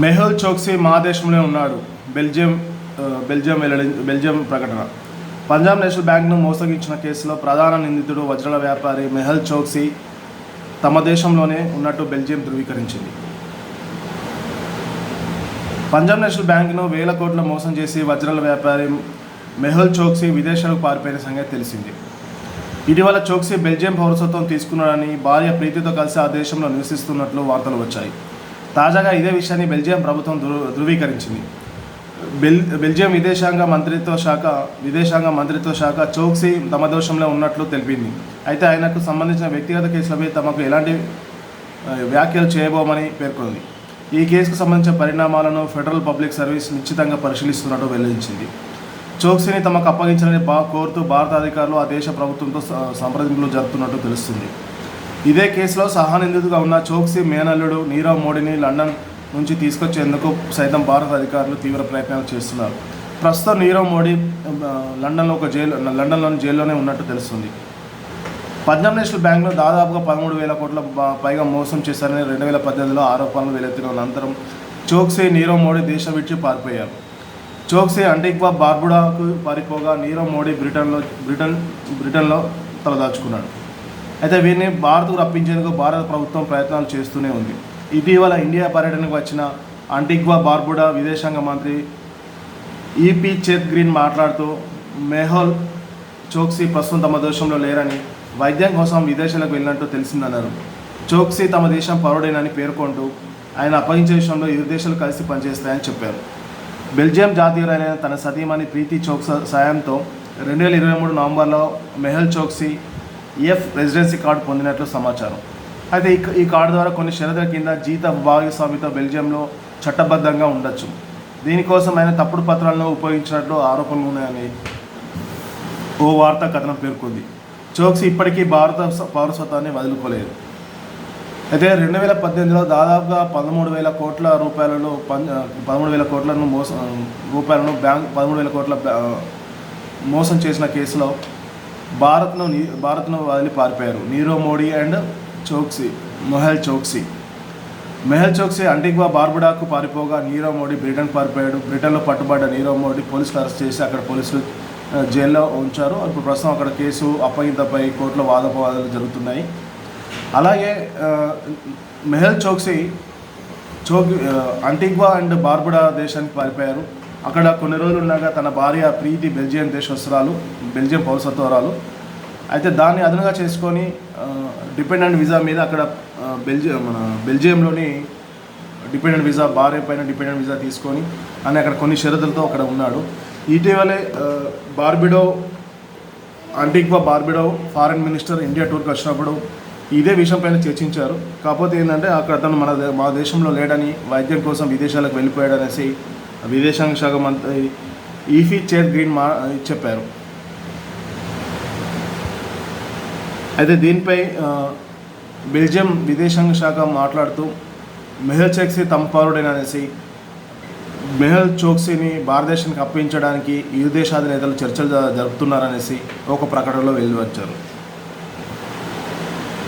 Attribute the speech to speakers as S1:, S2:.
S1: మెహుల్ చోక్సీ మా దేశంలో ఉన్నాడు. బెల్జియం బెల్జియం వెల్లడి బెల్జియం ప్రకటన. పంజాబ్ నేషనల్ బ్యాంక్ను మోసగించిన కేసులో ప్రధాన నిందితుడు వజ్రాల వ్యాపారి మెహల్ చోక్సీ తమ దేశంలోనే ఉన్నట్టు బెల్జియం ధృవీకరించింది. పంజాబ్ నేషనల్ బ్యాంక్ను వేల కోట్ల మోసం చేసి వజ్రాల వ్యాపారి మెహుల్ చోక్సీ విదేశాలకు పారిపోయిన సంగతి తెలిసింది. ఇటీవల చోక్సీ బెల్జియం పౌరసత్వం తీసుకున్నాడని భార్య ప్రీతితో కలిసి ఆ దేశంలో నివసిస్తున్నట్లు వార్తలు వచ్చాయి. తాజాగా ఇదే విషయాన్ని బెల్జియం ప్రభుత్వం ధృవీకరించింది. బెల్ బెల్జియం విదేశాంగ మంత్రిత్వ శాఖ విదేశాంగ మంత్రిత్వ శాఖ చోక్సీ తమ దోషంలో ఉన్నట్లు తెలిపింది. అయితే ఆయనకు సంబంధించిన వ్యక్తిగత కేసులపై తమకు ఎలాంటి వ్యాఖ్యలు చేయబోమని పేర్కొంది. ఈ కేసుకు సంబంధించిన పరిణామాలను ఫెడరల్ పబ్లిక్ సర్వీస్ నిశ్చితంగా పరిశీలిస్తున్నట్టు వెల్లడించింది. చోక్సీని తమకు అప్పగించాలని బా కోరుతూ భారత అధికారులు ఆ దేశ ప్రభుత్వంతో సంప్రదింపులు జరుపుతున్నట్టు తెలుస్తుంది. ఇదే కేసులో సహానిందితుగా ఉన్న చోక్సీ మేనల్లుడు నీరవ్ మోడీని లండన్ నుంచి తీసుకొచ్చేందుకు సైతం భారత అధికారులు తీవ్ర ప్రయత్నాలు చేస్తున్నారు. ప్రస్తుతం నీరవ్ మోడీ లండన్లో ఒక జైలు లండన్లోని జైల్లోనే ఉన్నట్టు తెలుస్తుంది. పంజాబ్ నేషనల్ బ్యాంక్లో దాదాపుగా పదమూడు వేల కోట్ల పైగా మోసం చేశారని రెండు వేల పద్దెనిమిదిలో ఆరోపణలు వెలెత్తిన అనంతరం చోక్సీ నీరవ్ మోడీ దేశం విడిచి పారిపోయారు. చోక్సీ అంటిక్వా బార్బుడాకు పారిపోగా నీరవ్ మోడీ బ్రిటన్లో బ్రిటన్ బ్రిటన్లో తలదాచుకున్నాడు. అయితే వీరిని భారత్కు రప్పించేందుకు భారత ప్రభుత్వం ప్రయత్నాలు చేస్తూనే ఉంది. ఇటీవల ఇండియా పర్యటనకు వచ్చిన అంటిగ్వా బార్బుడా విదేశాంగ మంత్రి ఈపీ చెత్ గ్రీన్ మాట్లాడుతూ మెహోల్ చోక్సీ ప్రస్తుతం తమ దేశంలో లేరని వైద్యం కోసం విదేశాలకు వెళ్ళినట్టు తెలిసిందన్నారు. చోక్సీ తమ దేశం పౌరుడేనని పేర్కొంటూ ఆయన అప్పగించే విషయంలో ఇరు దేశాలు కలిసి పనిచేస్తాయని చెప్పారు. బెల్జియం జాతీయులైన తన సతీమణి ప్రీతి చోక్సా సాయంతో రెండు వేల ఇరవై మూడు నవంబర్లో Mehul Choksi F residency card పొందినట్లు సమాచారం. అయితే ఈ ఈ కార్డు ద్వారా కొన్ని షరతుల కింద జీత భాగస్వామితో బెల్జియంలో చట్టబద్ధంగా ఉండొచ్చు. దీనికోసం ఆయన తప్పుడు పత్రాలను ఉపయోగించినట్లు ఆరోపణలు ఉన్నాయని ఓ వార్తా కథనం పేర్కొంది. చోక్సీ ఇప్పటికీ భారత పౌరసత్వాన్ని వదులుకోలేదు. అయితే రెండు వేల పద్దెనిమిదిలో దాదాపుగా పదమూడు వేల కోట్ల రూపాయలను పం పదమూడు వేల కోట్లను మోసం రూపాయలను బ్యాంక్ పదమూడు వేల కోట్ల మోసం చేసిన కేసులో భారత్ను నీ- భారత్ను వదిలి పారిపోయారు. నీరవ్ మోడీ అండ్ చోక్సీ మొహల్ చోక్సీ. మెహల్ చోక్సీ అంటిగ్వా బార్బుడాకు పారిపోగా నీరవ్ మోడీ బ్రిటన్ పారిపోయాడు. బ్రిటన్లో పట్టుబడ్డ నీరవ్ మోడీ పోలీసులు అరెస్ట్ చేసి అక్కడ పోలీసులు జైల్లో ఉంచారు. ఇప్పుడు ప్రస్తుతం అక్కడ కేసు అప్పగింతపై కోర్టులో వాదోపవాదాలు జరుగుతున్నాయి. అలాగే మెహల్ చోక్సీ చోక్ అంటిగ్వా అండ్ బార్బుడా దేశానికి పారిపోయారు. అక్కడ కొన్ని రోజులు ఉండగా తన భార్య ప్రీతి బెల్జియం దేశస్తురాలు బెల్జియం పౌరసత్వరాలు. అయితే దాన్ని అదనంగా చేసుకొని డిపెండెంట్ వీసా మీద అక్కడ బెల్జియం మన బెల్జియంలోని డిపెండెంట్ వీసా భార్య పైన డిపెండెంట్ వీసా తీసుకొని అని అక్కడ కొన్ని షరతులతో అక్కడ ఉన్నాడు. ఇటీవలే Barbuda Antigua Barbuda foreign minister India టూర్కి వచ్చినప్పుడు ఇదే విషయం పైన చర్చించారు. కాకపోతే ఏంటంటే అక్కడ అతను మన మా దేశంలో లేడని వైద్యం కోసం విదేశాలకు వెళ్ళిపోయాడనేసి విదేశాంగ శాఖ మంత్రి ఈఫీ చేర్ గ్రీన్ మా చెప్పారు. అయితే దీనిపై బెల్జియం విదేశాంగ శాఖ మాట్లాడుతూ మెహల్ చోక్సీ తమ పౌరుడేననేసి మెహల్ చోక్సీని భారతదేశానికి అప్పించడానికి ఇరు దేశాధినేతలు చర్చలు జరుపుతున్నారనేసి ఒక ప్రకటనలో వెళ్ళి వచ్చారు